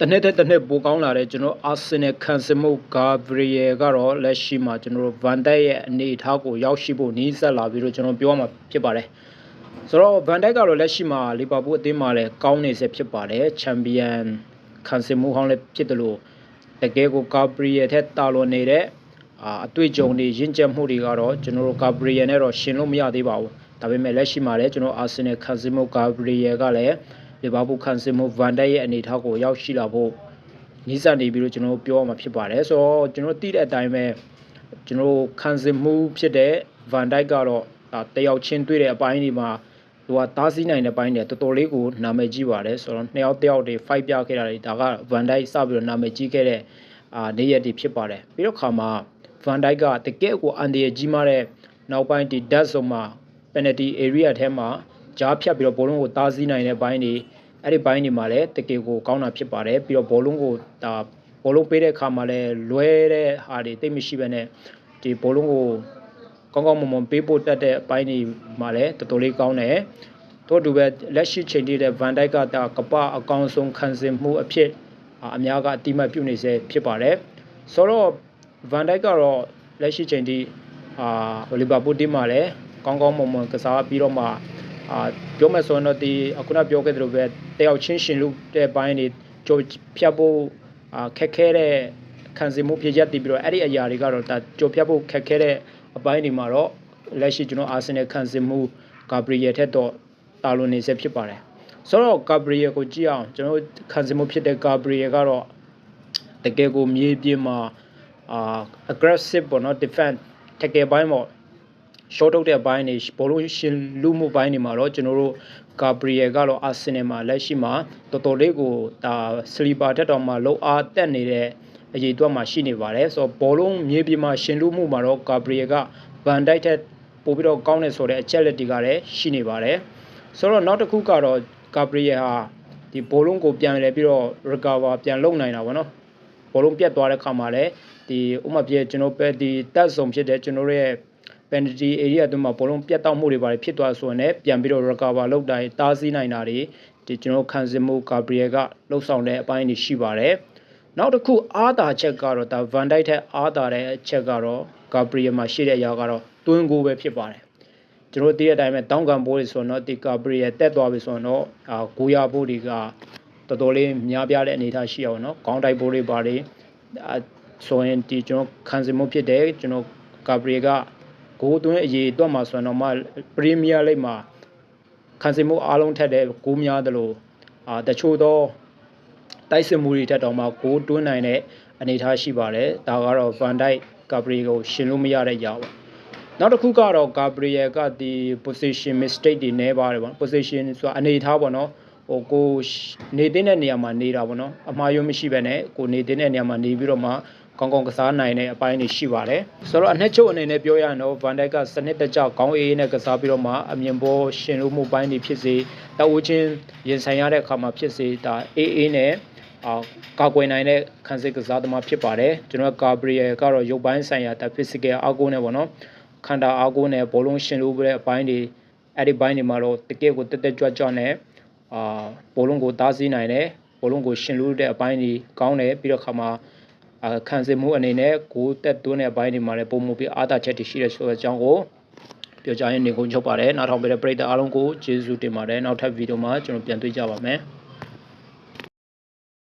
တနေ့တစ်တစ်နေ့ပိုကောင်းလာတဲ့ကျွန်တော်အာဆင်နယ်ခံစစ်မှုဂါဘရီယယ်ကတော့လက်ရှိမှာကျွန်တော်ဗန်ဒက်ရဲ့အနေအထားကိုရောက်ရှိဖို့နီးစပ်လာပြီးတော့ကျွန်တော်ပြောရမှာဖြစ်ပါတယ်ဆိုတော့ဗန်ဒက်ကတော့လက်ရှိမှာလီဗာပူးအသင်းမှာလည်းကောင်းနေစေဖြစ်ပါတယ်ချန်ပီယံခံစစ်မှုဟောင်းလည်းဖြစ်တယ်လို့တကယ်ကိုဂါဘရီယယ်ထက်တာလွန်နေတဲ့အာအတွေ့အကြုံတွေရင့်ကျက်မှုတွေကတော့ကျွန်တော်တို့ဂါဘရီယယ်နဲ့တော့ရှင်လို့မရသေးပါဘူးဒါပေမဲ့လက်ရှိမှာလည်းကျွန်တော်အာဆင်နယ်ခံစစ်မှုဂါဘရီယယ်ကလည်း လီဗာပူးခံစစ်မှုဗန်ဒက်ရဲ့အနေအထားကိုရောက်ရှိလာဖို့နီးစပ်နေပြီးတော့ကျွန်တော်တို့ပြောရမှာဖြစ်ပါတယ်ဆိုတော့ကျွန်တော်တို့သိတဲ့အတိုင်းပဲကျွန်တော်တို့ခံစင်မှုဖြစ်တဲ့ Van Dijk ကတော့ဒါတယောက်ချင်းတွေ့တဲ့အပိုင်းဒီမှာသူကတားဆီးနိုင်တဲ့ပိုင်းတွေတော်တော်လေးကိုနာမည်ကြီးပါတယ်ဆိုတော့နှစ်ယောက်တစ်ယောက်တွေ fight ပြခဲ့တာတွေဒါက Van Dijk စပြီးတော့နာမည်ကြီးခဲ့တဲ့အာနေရက်တွေဖြစ်ပါတယ်ပြီးတော့ခါမှာ Van Dijk ကတကယ့်ကိုအန်ဒီရကြီးမားတဲ့နောက်ပိုင်းဒီ Dutch ဆိုမှာ penalty area ထဲမှာကြားဖြတ်ပြီးတော့ဘောလုံးကိုတားဆီးနိုင်တဲ့ပိုင်းတွေ အဲ့ဒီဘိုင်းတွေမှာလည်းတကယ်ကိုကောင်းတာဖြစ်ပါတယ်ပြီးတော့ဘောလုံးကိုဒါဘောလုံးပေးတဲ့အခါမှာလည်းလွဲတဲ့ဟာတွေတိတ်မရှိဘဲနဲ့ဒီဘောလုံးကိုကောင်းကောင်းမွန်မွန်ပေးဖို့တတ်တဲ့အပိုင်းတွေမှာလည်းတော်တော်လေးကောင်းတယ်တို့တူပဲလက်ရှိချိန်ထိတဲ့ Van Dijk ကဒါကပအကောင်ဆုံးခံစင်မှုအဖြစ်အာအများကအတိမတ်ပြုနေစေဖြစ်ပါတယ်ဆိုတော့ Van Dijk ကတော့လက်ရှိချိန်ထိအာလီဗာပူးတင်းမှာလည်းကောင်းကောင်းမွန်မွန်ကစားပြီးတော့မှ အာပြောမယ်ဆိုရင်တော့ဒီအခုနပြောခဲ့သလိုပဲတယောက်ချင်းရှင်လူတဲ့ဘိုင်းတွေကြိုဖြတ်ဖို့အာခက်ခဲတဲ့ခံစင်မှုဖြစ်ရက်တည်ပြီးတော့အဲ့ဒီအရာတွေကတော့ဒါကြိုဖြတ်ဖို့ခက်ခဲတဲ့အပိုင်းတွေမှာတော့လက်ရှိကျွန်တော်အာဆင်နယ်ခံစင်မှုဂါဘရီယယ်ထက်တော့တာလွန်နေစေဖြစ်ပါတယ်ဆိုတော့ဂါဘရီယယ်ကိုကြည့်အောင်ကျွန်တော်ခံစင်မှုဖြစ်တဲ့ဂါဘရီယယ်ကတော့တကယ်ကိုမြေပြင်မှာအာ aggressive ပေါ့နော် defense တကယ်ပိုင်းပေါ့ short ထုတ်တဲ့ဘိုင်းတွေဘောလုံးရှင်လူမှုဘိုင်းတွေမှာတော့ကျွန်တော်တို့ဂါဘရီယယ်ကတော့အာဆင်နယ်မှာလက်ရှိမှာတော်တော်လေးကိုဒါစလီပါတက်တော်မှာလောအားတက်နေတဲ့အရေးအတွက်မှာရှိနေပါတယ်ဆိုတော့ဘောလုံးမြေပြင်မှာရှင်လူမှုမှာတော့ဂါဘရီယယ်ကဗန်ဒိုက်ထက်ပိုပြီးတော့ကောင်းတယ်ဆိုတဲ့အချက်လက်တွေကလည်းရှိနေပါတယ်ဆိုတော့နောက်တစ်ခုကတော့ဂါဘရီယယ်ဟာဒီဘောလုံးကိုပြန်လဲပြီးတော့ recover ပြန်လုပ်နိုင်တာပေါ့နော်ဘောလုံးပြတ်သွားတဲ့ခါမှာလည်းဒီဥမာပြကျွန်တော်ပဲဒီတက်ဆုံဖြစ်တဲ့ကျွန်တော်ရဲ့ penalty area အတွင်းမှာဘောလုံးပြတ်တောက်မှုတွေပါတယ်ဖြစ်သွားဆိုရင်လည်းပြန်ပြီးတော့ recover လုပ်တာတားဆီးနိုင်တာတွေဒီကျွန်တော်ခံစင်မှု Gabriel ကလှုပ်ဆောင်တဲ့အပိုင်းတွေရှိပါတယ်နောက်တစ်ခုအားသာချက်ကတော့ဒါ Van Dijk ထက်အားသာတဲ့အချက်ကတော့ Gabriel မှာရှိတဲ့အရာကတော့တွင်းကိုပဲဖြစ်ပါတယ်ကျွန်တော်သိတဲ့အတိုင်းပဲတောင်းကန်ပိုးတွေဆိုတော့ဒီ Gabriel တက်သွားပြီဆိုတော့အာဂိုးရပိုးတွေကတော်တော်လေးများပြားတဲ့အနေအထားရှိအောင်နော်ခေါင်းတိုက်ပိုးတွေပါတယ်အာဆိုရင်ဒီကျွန်တော်ခံစင်မှုဖြစ်တဲ့ကျွန်တော် Gabriel က ဂိုးသွင်းအရေးအတွက်မှာဆိုရင်တော့မှပရီးမီးယားလိဂ်မှာခံစစ်မှုအားလုံးထက်တဲ့ဂိုးများသလိုအာတချို့သောတိုက်စစ်မှုတွေထက်တော့မှဂိုးတွင်းနိုင်တဲ့အနေအထားရှိပါတယ်ဒါကတော့ Van Dijk Gabriel ကိုရှင်လို့မရတဲ့ຢာပေါ့နောက်တစ်ခုကတော့ Gabriel ကဒီ position mistake တွေနဲပါတယ်ပေါ့ position ဆိုတာအနေအထားပေါ့နော်ဟိုကိုနေတဲ့နေရာမှာနေတာပေါ့နော်အမှားယွင်းမရှိဘဲနဲ့ကိုနေတဲ့နေရာမှာနေပြီးတော့မှ ကောင်းကောင်းကစားနိုင်တဲ့အပိုင်းတွေရှိပါတယ်ဆိုတော့အနှစ်ချုပ်အနေနဲ့ပြောရရင်တော့ Van Dijk ကစနစ်တကျခေါင်းအေးအေးနဲ့ကစားပြီးတော့မှအမြင်ပေါ်ရှင်လို့မှုပိုင်းတွေဖြစ်စေတအဝချင်းရင်ဆိုင်ရတဲ့အခါမှာဖြစ်စေဒါအေးအေးနဲ့အာကာကွယ်နိုင်တဲ့ခံစစ်ကစားသမားဖြစ်ပါတယ်ကျွန်တော်ကာဘရီယယ်ကတော့ရုပ်ပိုင်းဆိုင်ရာဒါ physical အားကိုးနဲ့ပေါ့နော်ခန္ဓာအားကိုးနဲ့ဘောလုံးရှင်လို့တဲ့အပိုင်းတွေအဲ့ဒီပိုင်းတွေမှာတော့တကယ်ကိုတက်တက်ကြွကြွနဲ့အာဘောလုံးကိုတားဆီးနိုင်တယ်ဘောလုံးကိုရှင်လို့တဲ့အပိုင်းတွေကောင်းတယ်ပြီးတော့ခါမှာအ ခန်းစစ်မှုအနေနဲ့ကိုတက်သွင်းတဲ့အပိုင်းတွေမှာလည်းပုံမှုပြီးအားသာချက်တွေရှိတဲ့ဆိုတဲ့အကြောင်းကိုပြောကြရင်နေကုန်ချုပ်ပါတယ်နောက်ထောင်ပေးတဲ့ပရိသတ်အားလုံးကိုကျေးဇူးတင်ပါတယ်နောက်ထပ်ဗီဒီယိုမှာကျွန်တော်ပြန်တွေ့ကြပါမယ်